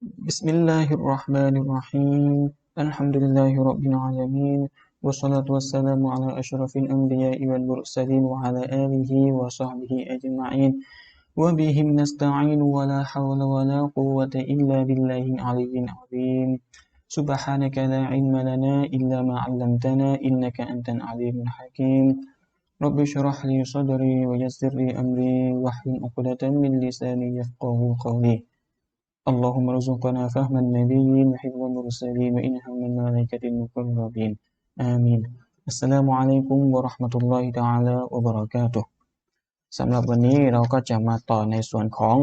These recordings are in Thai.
بسم الله الرحمن الرحيم. الحمد لله رب العالمين والصلاة والسلام على أشرف الأنبياء والمرسلين وعلى آله وصحبه أجمعين. وبهم نستعين ولا حول ولا قوة إلا بالله العلي العظيم. سبحانك لا علم لنا إلا ما علمتنا إنك أنت العليم الحكيم. رب اشرح لي صدري ويسر لي أمري واحلل عقدة من لساني يفقه قولي. اللهم ارزقنا فهم النبيين وحفظ المرسلين وإلهام الملائكة المقربين آمين السلام عليكم ورحمة الله تعالى وبركاته สำหรับวันนี้เราก็จะมาต่อในส่วนของ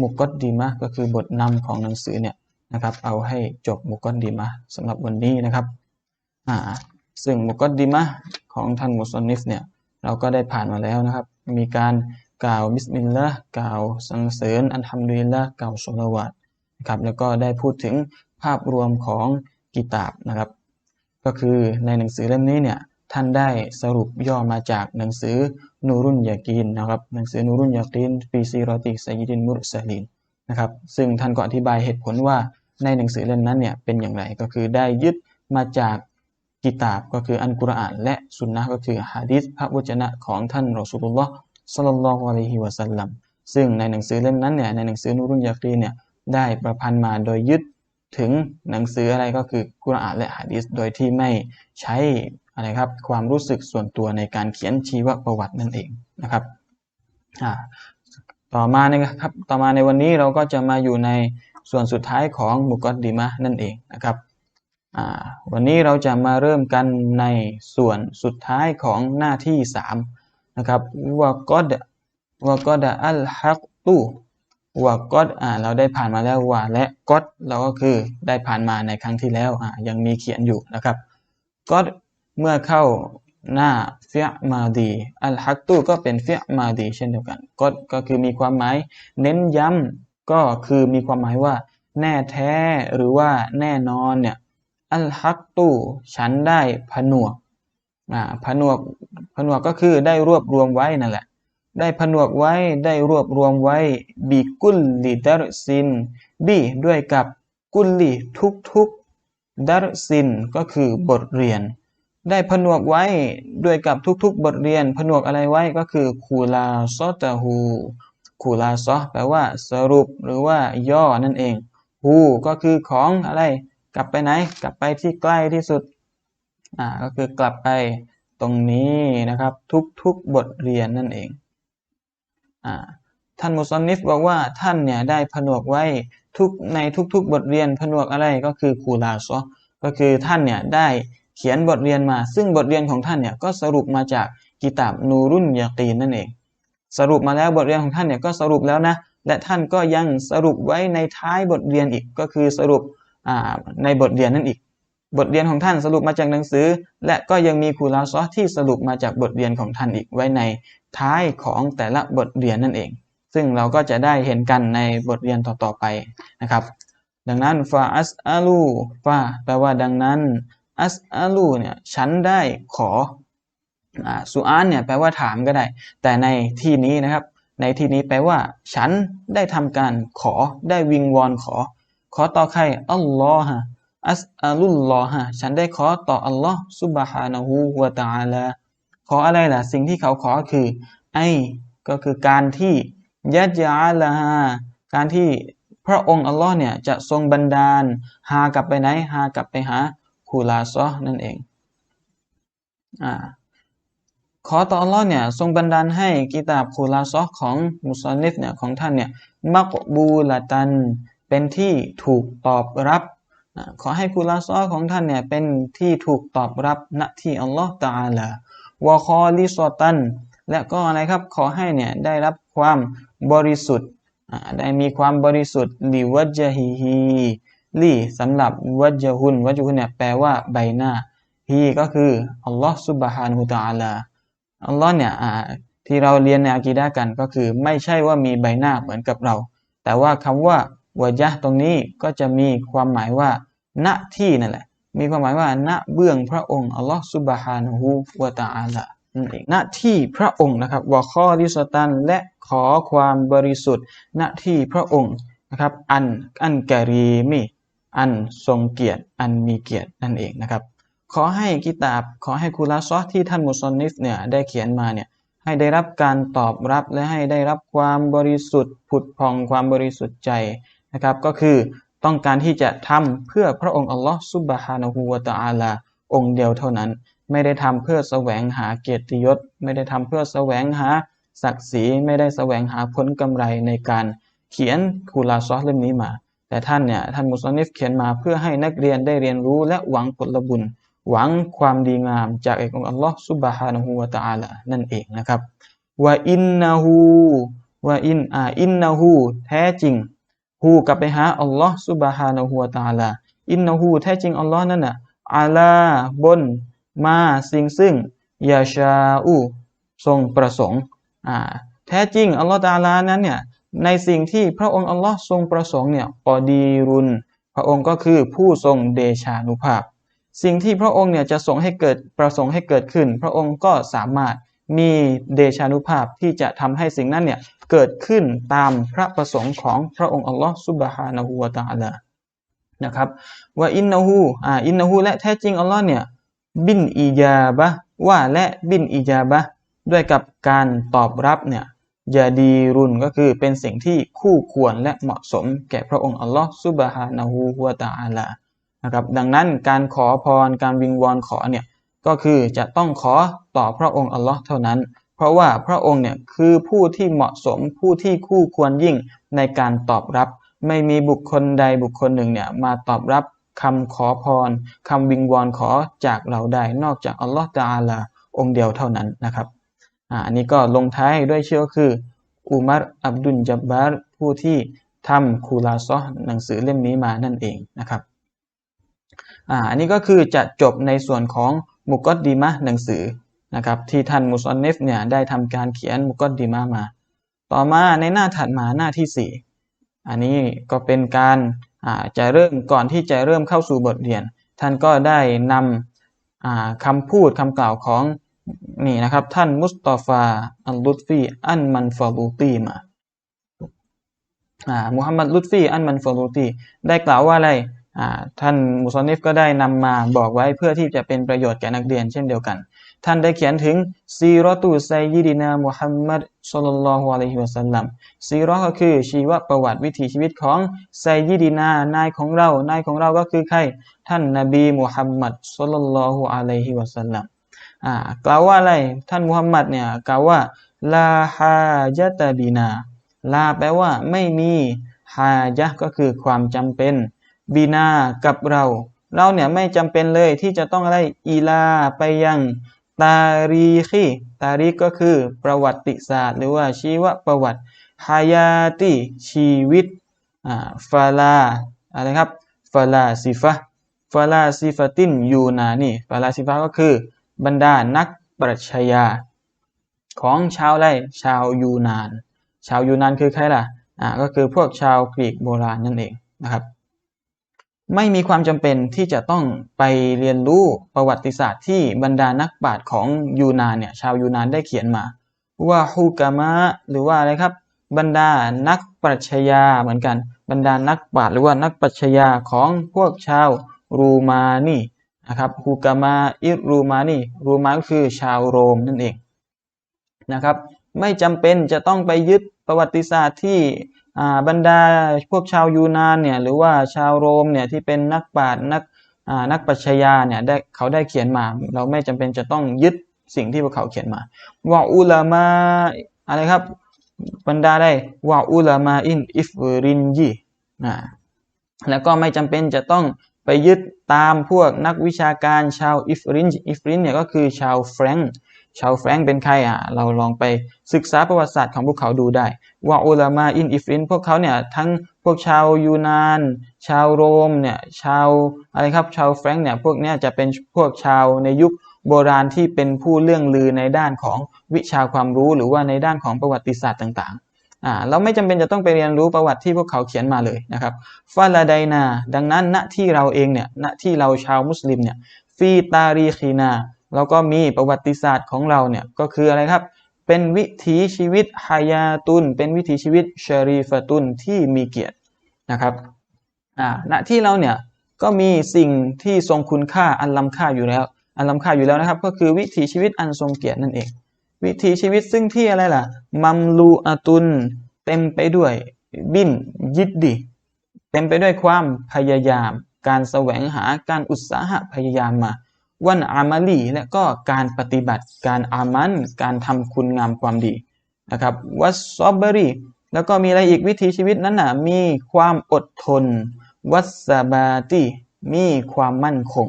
มุกอดดีมะก็คือบทนำของหนังสือเนี่ยนะครับเอาให้จบมุกอดดีมะสำหรับวันนี้นะครับอ่าซึ่งมุกอดดีมะของท่านมุสลิฟเนี่ยเราก็ได้ผ่านมาแล้วนะครับ มีการกล่าวบิสมิลลาห์กล่าวสรรเสริญอัลฮัมดุลิลละกล่าวสุลวาต นะครับแล้วก็ได้พูดถึงภาพรวมของกิตาบนะครับ ก็คือในหนังสือเล่มนี้เนี่ยท่านได้สรุปย่อมาจากหนังสือนูรุนยากีนนะครับหนังสือนูรุนยากีนปีซีรอติไซยิดินมุรสลินนะครับซึ่งท่านก็อธิบายเหตุผลว่าในหนังสือเล่มนั้นเนี่ยเป็นอย่างไรก็คือได้ยึดมาจากกิตาบก็คืออันกุรอานและสุนนะก็คือฮะดิษพระวจนะของท่านรอสูลุลลอฮ์สัลลัลลอฮุอะลัยฮิวะสัลลัมซึ่งในหนังสือเล่มนั้นเนี่ยในหนังสือนูรุนยากีนเนี่ย ได้ประพันธ์มาโดยยึดถึงหนังสืออะไรก็คือกุรอานและฮะดิษโดยที่ไม่ใช้อะไรครับความรู้สึกส่วนตัวในการเขียนชีวประวัตินั่นเองนะครับต่อมานะครับต่อมาในวันนี้เราก็จะมาอยู่ในส่วนสุดท้ายของมุกอดดิมะนั่นเองนะครับวันนี้เราจะมาเริ่มกันในส่วนสุดท้ายของหน้าที่3นะครับวากอดวากอดอัลฮักตู วากอดอ่าเราได้ผ่านมาแล้วว่าและกอดเราก็คือได้ผ่านมาในครั้งที่แล้วอ่ายังมีเขียนอยู่นะครับกอดเมื่อเข้าหน้าเฟียมาดีอัลฮักตูก็เป็นเฟียมาดีเช่นเดียวกันกดก็คือมีความหมาย เน้นย้ำก็คือมีความหมายว่า แน่แท้หรือว่าแน่นอนเนี่ยอัลฮักตูฉันได้ผนวกอ่าผนวกผนวกก็คือได้รวบรวมไว้นั่นแหละ ได้ผนวกไว้ได้รวบรวมไว้บีกุลลีดารซินบีด้วยกับกุลลีทุกทุกดารซินก็คือบทเรียน ได้ผนวกไว้ด้วยกับทุกๆ บทเรียน ผนวกอะไรไว้ก็คือคูลาซอตาฮูคูลาซอแปลว่าสรุปหรือว่าย่อนั่นเองฮูก็คือของอะไร กลับไปไหน กลับไปที่ใกล้ที่สุดอ่าก็คือกลับไปตรงนี้นะครับทุกๆบทเรียนนั่นเอง ท่านมุสลิฟบอกว่าท่านเนี่ยได้ผนวกไว้ทุกในทุกๆ บทเรียนผนวกอะไรก็คือคูลาซอก็คือท่านเนี่ยได้เขียนบทเรียนมา ซึ่งบทเรียนของท่านเนี่ยก็สรุปมาจากกิตาบนูรุนยากีนนั่นเอง สรุปมาแล้วบทเรียนของท่านเนี่ยก็สรุปแล้วนะและท่านก็ยังสรุปไว้ในท้ายบทเรียนอีกก็คือสรุปในบทเรียนนั่นอีก บทเรียนของท่านสรุปมาจากหนังสือ และก็ยังมีคูลาซอที่สรุปมาจากบทเรียนของท่านอีกไว้ในท้ายของแต่ละบทเรียนนั่นเอง ซึ่งเราก็จะได้เห็นกันในบทเรียนต่อๆไปนะครับ ดังนั้นฟาอัสอาลูฟาแปลว่าดังนั้นอัสอาลูเนี่ยฉันได้ขอสุอานเนี่ยแปลว่าถามก็ได้ แต่ในที่นี้นะครับ ในที่นี้แปลว่า ฉันได้ทำการขอได้วิงวอนขอ ขอต่อใครอัลลอฮ์ อัสอาลุลลอฮ์ฉันได้ขอต่ออัลลอฮ์ซุบฮานะฮูวะตาลาขออะไรล่ะ สิ่งที่เขาขอคือ ไอก็คือการที่ยัจยาละฮาการที่พระองค์อัลลอฮ์เนี่ยจะทรงบันดาล หากลับไปไหน หากลับไปหาคูลาซอนั่นเองอ่าขอต่ออัลลอฮ์เนี่ยทรงบันดาลให้กิตาบคูลาซอของมุสลิฟเนี่ยของท่านเนี่ยมักบูละตันเป็นที่ถูกตอบรับ ขอให้คูลาซอของท่านเนี่ยเป็นที่ถูกตอบรับณที่อัลลอฮ์ตาลาวะคอลิซอตัน และก็อะไรครับขอให้เนี่ยได้รับความบริสุทธิ์ได้มีความบริสุทธิ์ลิวัจฮีฮีลี่สำหรับวัจฮุนวัจฮุนเนี่ยแปลว่าใบหน้าฮีก็คืออัลลอฮ์ซุบฮานุตาลาอัลลอฮ์เนี่ยที่เราเรียนในอากีดะกันก็คือไม่ใช่ว่ามีใบหน้าเหมือนกับเรา แต่ว่าคำว่า วะยะตรงนี้ก็จะมีความหมายว่า ณที่นั่นแหละ มีความหมายว่า ณเบื้องพระองค์อัลลอฮ์ซุบฮานุฮูวะตะอาลานั่นเองณที่พระองค์นะครับวะข้อริสตันและขอความบริสุทธิ์ ณที่พระองค์นะครับ อันอันกรีมีอันทรงเกียรติ อันมีเกียรตินั่นเองนะครับ ขอให้กิตาบ ขอให้คุลาซอที่ท่านมุสลิฟเนี่ยได้เขียนมาเนี่ยให้ได้รับการตอบรับและให้ได้รับความบริสุทธิ์ผุดพองความบริสุทธิ์ใจ นะครับก็คือต้องการที่จะทำเพื่อพระองค์อัลลอฮ์ซุบฮานะฮูวะตะอาลาองค์เดียวเท่านั้น ไม่ได้ทำเพื่อแสวงหาเกียรติยศ ไม่ได้ทำเพื่อแสวงหาศักดิ์ศรีไม่ได้แสวงหาผลกำไรในการเขียนคูลาซอเล่มนี้มา แต่ท่านเนี่ยท่านมุสลิฟเขียนมาเพื่อให้นักเรียนได้เรียนรู้และหวังผลบุญ หวังความดีงามจากเอกองค์อัลลอฮ์ซุบฮานะฮูวะตะอาลานั่นเองนะครับว่าอินนาฮูว่าอินอ่าอินนาฮูแท้จริง ฮูกลับไปหาอัลลอฮ์ซุบฮานะฮูวะตาลา อินนาฮูแท้จริงอัลลอฮ์นั่นน่ะอาลาบนมาสิ่งซึ่งยาชาอูทรงประสงค์อ่าแท้จริงอัลลอฮ์ตาลานั้นเนี่ยในสิ่งที่พระองค์อัลลอฮ์ทรงประสงค์เนี่ยกอดีรุน พระองค์ก็คือผู้ทรงเดชานุภาพ สิ่งที่พระองค์เนี่ยจะส่งให้เกิดประสงค์ให้เกิดขึ้น พระองค์ก็สามารถมีเดชานุภาพที่จะทำให้สิ่งนั้นเนี่ย เกิดขึ้นตามพระประสงค์ของพระองค์อัลลอฮ์ซุบฮานะฮูวะตะอาลานะครับว่าอินนาฮูอ่าอินนาฮูและแท้จริงอัลลอฮ์เนี่ยบินอียาบะว่าและบินอียาบะด้วยกับการตอบรับเนี่ยยาดีรุนก็คือเป็นสิ่งที่คู่ควรและเหมาะสมแก่พระองค์อัลลอฮ์ซุบฮานะฮูวะตะอาลานะครับดังนั้นการขอพรการวิงวอนขอเนี่ยก็คือจะต้องขอต่อพระองค์อัลลอฮ์เท่านั้น เพราะว่าพระองค์เนี่ยคือผู้ที่เหมาะสมผู้ที่คู่ควรยิ่งในการตอบรับ ไม่มีบุคคลใดบุคคลหนึ่งเนี่ยมาตอบรับคำขอพรคำวิงวอนขอจากเราได้นอกจากอัลลอฮ์ตะอาลาองค์เดียวเท่านั้นนะครับอันนี้ก็ลงท้ายด้วยชื่อก็คืออุมัรอับดุลจับบาร์ผู้ที่ทำคูลาซอหนังสือเล่มนี้มานั่นเองนะครับอ่าอันนี้ก็คือจะจบในส่วนของมุกอดดีมะหนังสือ นะครับที่ท่านมุสอนเนฟเนี่ยได้ทำการเขียนมุกอดดีมะมา ต่อมาในหน้าถัดมาหน้าที่ 4 อันนี้ก็เป็นการจะเริ่มก่อนที่จะเริ่มเข้าสู่บทเรียน ท่านก็ได้นำอ่าคำพูดคำกล่าวของนี่นะครับท่านมุสตอฟาอัลลุตฟีอันมันฟาลูตีมาอ่ามุฮัมมัดลุตฟีอันมันฟาลูตีได้กล่าวว่าอะไรท่านมุสลิฟก็ได้นำมาบอกไว้เพื่อที่จะเป็นประโยชน์แก่นักเรียนเช่นเดียวกัน ท่านได้เขียนถึงซีรอตุไซยิดินามุฮัมมัดสุลลัลลอฮุอะลัยฮิวะสัลลัมซีรอก็คือชีวประวัติวิถีชีวิตของไซยิดินานายของเรา นายของเราก็คือใคร ท่านนบีมุฮัมมัดสุลลัลลอฮุอะลัยฮิวะสัลลัมอ่ากล่าวว่าอะไร ท่านมุฮัมมัดเนี่ยกล่าวว่าลาฮาจตะบีนา ลาแปลว่าไม่มีฮาจะก็คือความจำเป็นบีนากับเรา เราเนี่ยไม่จำเป็นเลยที่จะต้องอะไรอีลาไปยัง ตารีคีตารีก็คือประวัติศาสตร์ หรือว่าชีวประวัติฮายาติชีวิตอ่าฟาลาอะไรครับฟาลาซิฟะฟาลาซิฟะตินยูนานีฟาลาซิฟะก็คือบรรดานักปรัชญาของชาวไรชาวยูนาน ชาวยูนานคือใครล่ะอ่าก็คือพวกชาวกรีกโบราณนั่นเองนะครับ ไม่มีความจำเป็นที่จะต้องไปเรียนรู้ประวัติศาสตร์ที่บรรดานักปราชญ์ของยูนานเนี่ยชาวยูนานได้เขียนมา ว่าฮุกามะหรือว่าอะไรครับ บรรดานักปรัชญาเหมือนกัน บรรดานักปราชญ์หรือว่านักปรัชญาของพวกชาวรูมานีนะครับฮุกามาอิรูมานีรูมาก็คือชาวโรมนั่นเองนะครับ ไม่จำเป็นจะต้องไปยึดประวัติศาสตร์ที่ บรรดาพวกชาวยูนานเนี่ยหรือว่าชาวโรมเนี่ยที่เป็นนักปราชญ์นักนักปรัชญาเนี่ยได้เขาได้เขียนมา เราไม่จำเป็นจะต้องยึดสิ่งที่พวกเขาเขียนมาว่าอุลามาอะไรครับบรรดาได้ว่าอุลามาอินอิฟรินยีนะแล้วก็ไม่จำเป็นจะต้องไปยึดตามพวกนักวิชาการชาวอิฟรินอิฟรินเนี่ยก็คือชาวแฟรงค์ ชาวแฟรงค์เป็นใครอะเราลองไปศึกษาประวัติศาสตร์ของพวกเขาดูได้ ว่าอุลามาอินอิฟรินพวกเขาเนี่ยทั้งพวกชาวยูนาน ชาวโรมเนี่ยชาวอะไรครับชาวแฟรงค์เนี่ยพวกเนี้ยจะเป็นพวกชาวในยุคโบราณที่เป็นผู้เรื่องลือในด้านของวิชาความรู้หรือว่าในด้านของประวัติศาสตร์ต่างๆอ่าเราไม่จำเป็นจะต้องไปเรียนรู้ประวัติที่พวกเขาเขียนมาเลยนะครับฟาลาไดนา ดังนั้นณที่เราเองเนี่ยณที่เราชาวมุสลิมเนี่ยฟีตารีคีนา แล้วก็มีประวัติศาสตร์ของเราเนี่ยก็คืออะไรครับ เป็นวิถีชีวิตฮายาตุน เป็นวิถีชีวิตชรีฟตุนที่มีเกียรตินะครับอ่าณที่เราเนี่ยก็มีสิ่งที่ทรงคุณค่าอันล้ำค่าอยู่แล้ว อันล้ำค่าอยู่แล้วนะครับ ก็คือวิถีชีวิตอันทรงเกียรตินั่นเอง วิถีชีวิตซึ่งที่อะไรล่ะ มัมลูอาตุน เต็มไปด้วยบินยิดดีเต็มไปด้วยความพยายาม การแสวงหาการอุตสาหะพยายามมา วันอามาลีและก็การปฏิบัติการอามัน การทำคุณงามความดีนะครับวัสซอบเบอรีแล้วก็มีอะไรอีกวิถีชีวิตนั้นน่ะมีความอดทน วัสบาตีมีความมั่นคง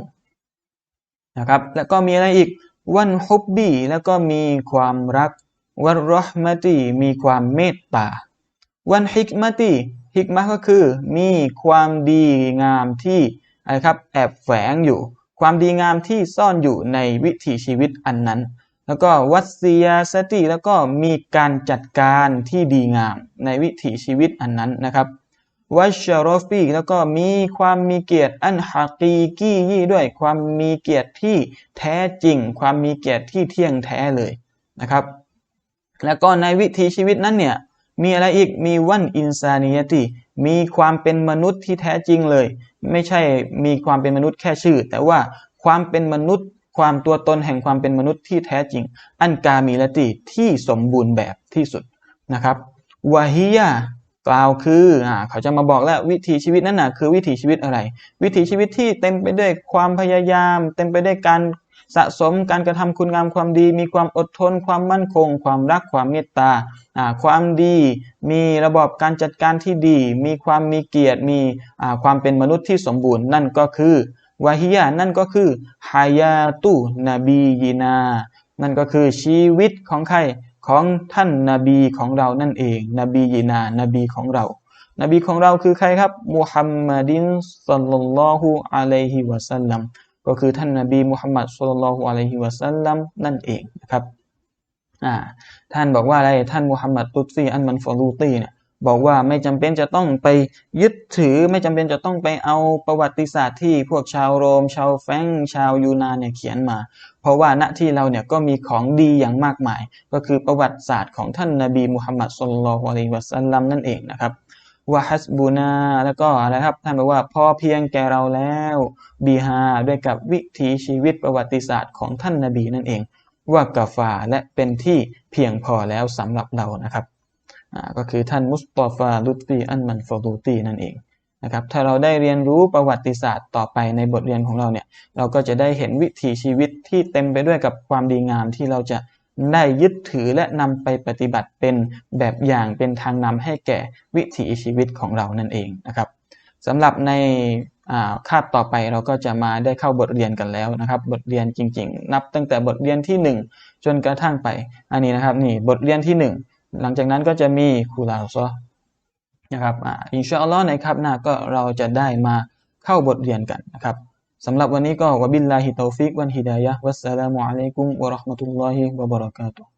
นะครับแล้วก็มีอะไรอีกวันฮุบบีแล้วก็มีความรักวันรอฮมตีมีความเมตตาวันฮิกมตีฮิกมะก็คือมีความดีงามที่อะไรครับแอบแฝงอยู่ ความดีงามที่ซ่อนอยู่ในวิถีชีวิตอันนั้น แล้วก็วัสซียาสติแล้วก็มีการจัดการที่ดีงามในวิถีชีวิตอันนั้นนะครับวัชรอฟีแล้วก็มีความมีเกียรติอันฮักีกี้ยี่ด้วยความมีเกียรติที่แท้จริง ความมีเกียรติที่เที่ยงแท้เลยนะครับ แล้วก็ในวิถีชีวิตนั้นเนี่ยมีอะไรอีกมีวันอินซานียติ มีความเป็นมนุษย์ที่แท้จริงเลย ไม่ใช่มีความเป็นมนุษย์แค่ชื่อ แต่ว่าความเป็นมนุษย์ ความตัวตนแห่งความเป็นมนุษย์ที่แท้จริง อันกามีลติที่สมบูรณ์แบบที่สุดนะครับวาฮิยากล่าวคืออ่าเขาจะมาบอกแล้ววิถีชีวิตนั้นน่ะคือวิถีชีวิตอะไร วิถีชีวิตที่เต็มไปด้วยความพยายาม เต็มไปด้วยการ สะสมการกระทำคุณงามความดี มีความอดทน ความมั่นคง ความรักความเมตตาความดี มีระบบการจัดการที่ดี มีความมีเกียรติ มีความเป็นมนุษย์ที่สมบูรณ์นั่นก็คือวาฮิยานั่นก็คือฮายาตุนบียีนา นั่นก็คือชีวิตของใครของท่านนาบีของเรานั่นเอง นบียีนานบีของเรา นบีของเราคือใครครับ มุฮัมมัดินสัลลัลลอฮุอะลัยฮิวะสัลลัม ก็คือท่านนาบีมุฮัมมัดสัลลัลฮุอะลัยฮิวะสัลลัมนั่นเองนะครับอ่าท่านบอกว่าอะไรท่านมุฮัมมัดตุซีอันมันฟอลูตีเนี่ยบอกว่าไม่จำเป็นจะต้องไปยึดถือไม่จำเป็นจะต้องไปเอาประวัติศาสตร์ที่พวกชาวโรม ชาวแฟงชาวยูนานเนี่ยเขียนมา เพราะว่าณที่เราเนี่ยก็มีของดีอย่างมากมาย ก็คือประวัติศาสตร์ของท่านนาบีมุฮัมมัดสุลลัลฮวาลัยวะสัลลัมนั่นเองนะครับ วะฮัสบูนาแล้วก็อะไรครับท่านบอกว่าพอเพียงแก่เราแล้วบีฮาด้วยกับวิถีชีวิตประวัติศาสตร์ของท่านนาบีนั่นเอง ว่ากาฟาและเป็นที่เพียงพอแล้วสำหรับเรานะครับก็คือท่านมุสตอฟาลุตฟีอันมันฟอลูตีนั่นเองนะครับถ้าเราได้เรียนรู้ประวัติศาสตร์ต่อไปในบทเรียนของเราเนี่ยเราก็จะได้เห็นวิถีชีวิตที่เต็มไปด้วยกับความดีงามที่เราจะ ได้ยึดถือและนำไปปฏิบัติเป็นแบบอย่างเป็นทางนำให้แก่วิถีชีวิตของเรานั่นเองนะครับสำหรับในคาบต่อไปเราก็จะมาได้เข้าบทเรียนกันแล้วนะครับ บทเรียนจริง ๆ นับตั้งแต่บทเรียนที่ 1 จนกระทั่งไป อันนี้นะครับนี่บทเรียนที่ 1 หลังจากนั้นก็จะมีคูลาซอนะครับอินชาอัลลอฮ์ในครับหน้าก็เราจะได้มาเข้าบทเรียนกันนะครับ สำหรับวันนี้ก็วะบิลลาฮิตอฟิกวันฮิดายะวัสสลามุอะลัยกุมวะราะห์มะตุลลอฮิวะบะเราะกาตุฮ์